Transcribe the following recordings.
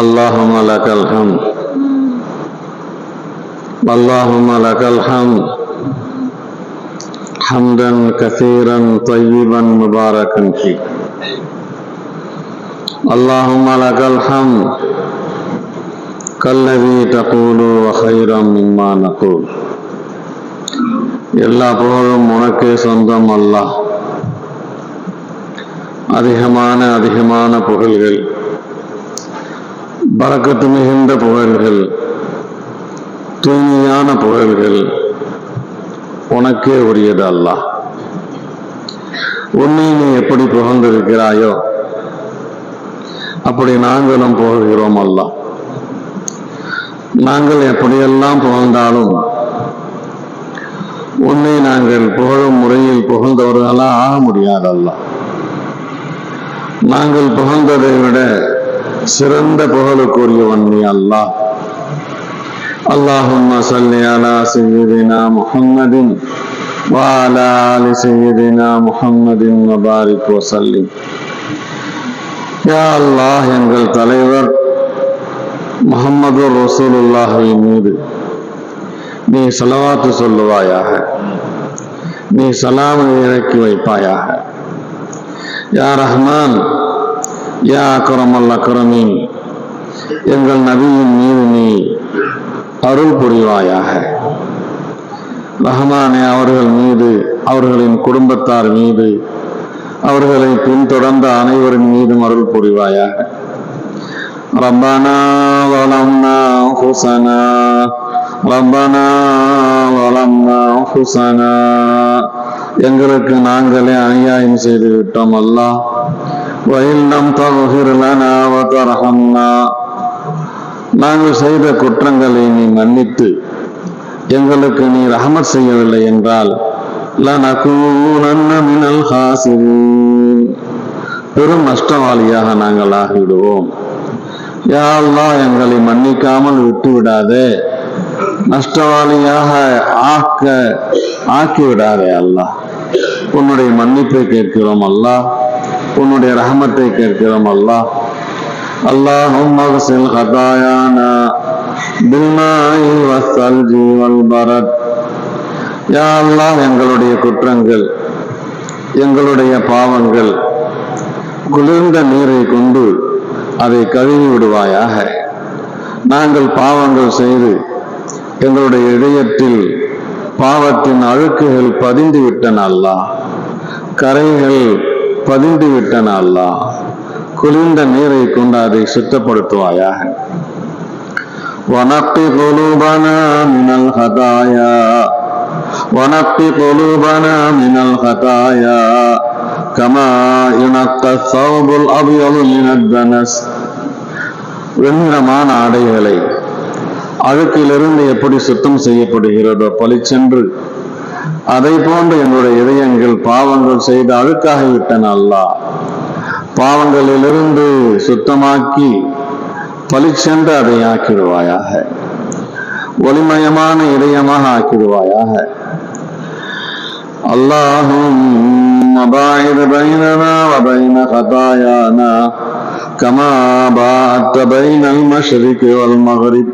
اللهم لك الحمد اللهم لك الحمد حمدا كثيرا طيبا مباركا فيه اللهم لك الحمد كالذي تقول وخيرا مما نقول எல்லா புகழும் உனக்கே சொந்தம் அல்லாஹ் அதிகமான அதிகமான புகழ்கள் பறக்கத்து மிகுந்த புகழ்கள் தூய்மையான புகழ்கள் உனக்கே உரியது அல்லாஹ் உன்னை நீ எப்படி புகழ்ந்திருக்கிறாயோ அப்படி நாங்களும் புகழ்கிறோம் அல்லாஹ் நாங்கள் எப்படியெல்லாம் புகழ்ந்தாலும் உன்னை நாங்கள் புகழும் முறையில் புகழ்ந்தவர்களா ஆக முடியாது நாங்கள் புகழ்ந்ததை விட சிறந்த புகழுக்குரியவன் நீ அல்லாஹ் اللهم صل على سيدنا محمد وعلى آل سيدنا محمد وبارك وسلم யா அல்லாஹ் எங்கள் தலைவர் முகமது ரசூலுல்லாஹின் மீது நீ சலவாத்து சொல்லுவாயாக நீ சலாமை இறக்கி வைப்பாயாக யா ரஹ்மான் யா அக்கரம் அல்ல அக்கரமின் எங்கள் நபியின் மீது நீ அருள் புரிவாயாக. ரஹ்மானே அவர்கள் மீது அவர்களின் குடும்பத்தார் மீது அவர்களை பின்தொடர்ந்த அனைவரின் மீதும் அருள் புரிவாயாக. ரப்பனா வளம்னா ஹுசனா ரப்பனா வளம்னா ஹுசனா. எங்களுக்கு நாங்களே அநியாயம் செய்து விட்டோம் அல்லாஹ் وإن لم تغفر لنا وترحمنا. நாங்கள் செய்த குற்றங்களை நீ மன்னித்து எங்களுக்கு நீ ரஹமத் செய்யவில்லை என்றால் மினல் பெரும் நஷ்டவாளியாக நாங்கள் ஆகிவிடுவோம். யா எங்களை மன்னிக்காமல் விட்டு விடாதே நஷ்டவாளியாக ஆக்க ஆக்கி விடாதே அல்லாஹ். உன்னுடைய மன்னிப்பை கேட்கிறோம் அல்லாஹ். உன்னுடைய ரஹமத்தை கேட்கிறோம் அல்லாஹ் اللهم اغسل خطايانا بالماء والثلج والبرد யா அல்லாஹ் எங்களுடைய குற்றங்கள் எங்களுடைய பாவங்கள் குளிர்ந்த நீரை கொண்டு அதை கழுவி விடுவாயாக நாங்கள் பாவங்கள் செய்து எங்களுடைய இதயத்தில் பாவத்தின் அழுக்குகள் பதிந்து விட்டன அல்லாஹ் கரைகள் பதிந்து விட்டன அல்லாஹ் குளிர்ந்த நீரை கொண்டு அதை சுத்தப்படுத்துவாயாக ونقي قلوبنا من الخطايا ونقي قلوبنا من الخطايا كما ينقى الثوب الأبيض من الدنس வெண்ணிறமான ஆடைகளை அழுக்கிலிருந்து எப்படி சுத்தம் செய்யப்படுகிறதோ பளிச்சென்று அதை போன்று என்னுடைய இதயங்கள் பாவங்கள் செய்து அழுக்காகிவிட்டன அல்லா. பாவங்களிலிருந்து சுத்தமாக்கி பளிச்சென்று அதை ஆக்கிடுவாயாக. ஒளிமயமான இதயமாக ஆக்கிடுவாயாக. அல்லாஹும் அபாயிர பைனனா அபைன கதாயானா கமா பாத்த பைனல் மஷரிக்கு வல் மகரிப்.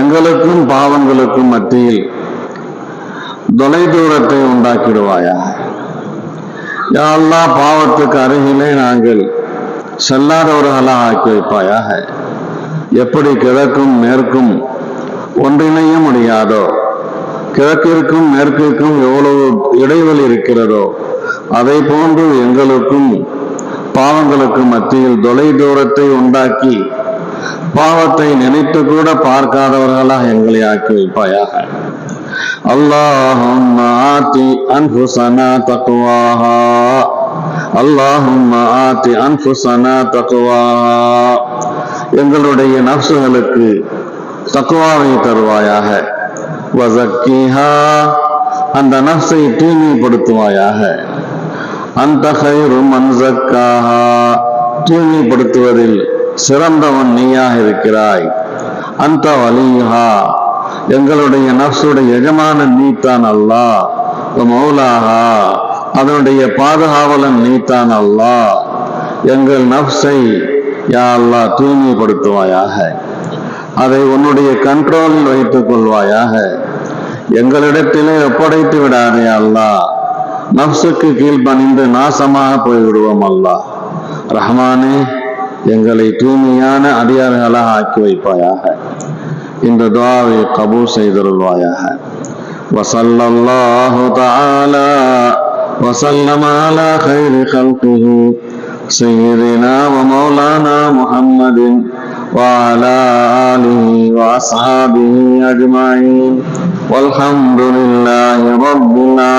எங்களுக்கும் பாவங்களுக்கும் மத்தியில் தொலை தூரத்தை உண்டாக்கிடுவாயா? யா பாவத்துக்கு அருகிலே நாங்கள் செல்லாதவர்களாக ஆக்கி வைப்பாயாக. எப்படி கிழக்கும் மேற்கும் ஒன்றிணைய முடியாதோ கிழக்கிற்கும் மேற்கிற்கும் எவ்வளவு இடைவெளி இருக்கிறதோ அதை போன்று எங்களுக்கும் பாவங்களுக்கும் மத்தியில் தொலை தூரத்தை உண்டாக்கி பாவத்தை நினைத்து கூட பார்க்காதவர்களாக எங்களை ஆக்கி வைப்பாயாக. اللهم آت أنفسنا تقواها اللهم آت أنفسنا تقواها எங்களுடைய நப்சுகளுக்கு தக்குவாவை தருவாயாக வசக்கிஹா அந்த நப்சை தூய்மைப்படுத்துவாயாக அந்த ஹைரு மன்சக்காஹா தூய்மைப்படுத்துவதில் சிறந்தவன் நீயாக இருக்கிறாய் அந்த வலிஹா எங்களுடைய நப்சுடைய எஜமானன் நீத்தான் அல்லாஹ் மௌலாகா அதனுடைய பாதுகாவலன் நீத்தான் அல்லாஹ் எங்கள் நப்சை யா அல்லா தூய்மைப்படுத்துவாயாக. அதை உன்னுடைய கண்ட்ரோலில் வைத்துக் கொள்வாயாக. எங்களிடத்திலே ஒப்படைத்து விடாதே அல்லாஹ் நப்சுக்கு கீழ் பணிந்து நாசமாக போய்விடுவோம் அல்லாஹ் ரஹ்மானே எங்களை தூய்மையான அடியார்களாக ஆக்கி வைப்பாயாக. இந்த துவாவை கபூல் செய்தருள்வாயாக وصلى الله تعالى وسلم على خير خلقه سيدنا ومولانا محمد وعلى آله وأصحابه أجمعين والحمد لله رب العالمين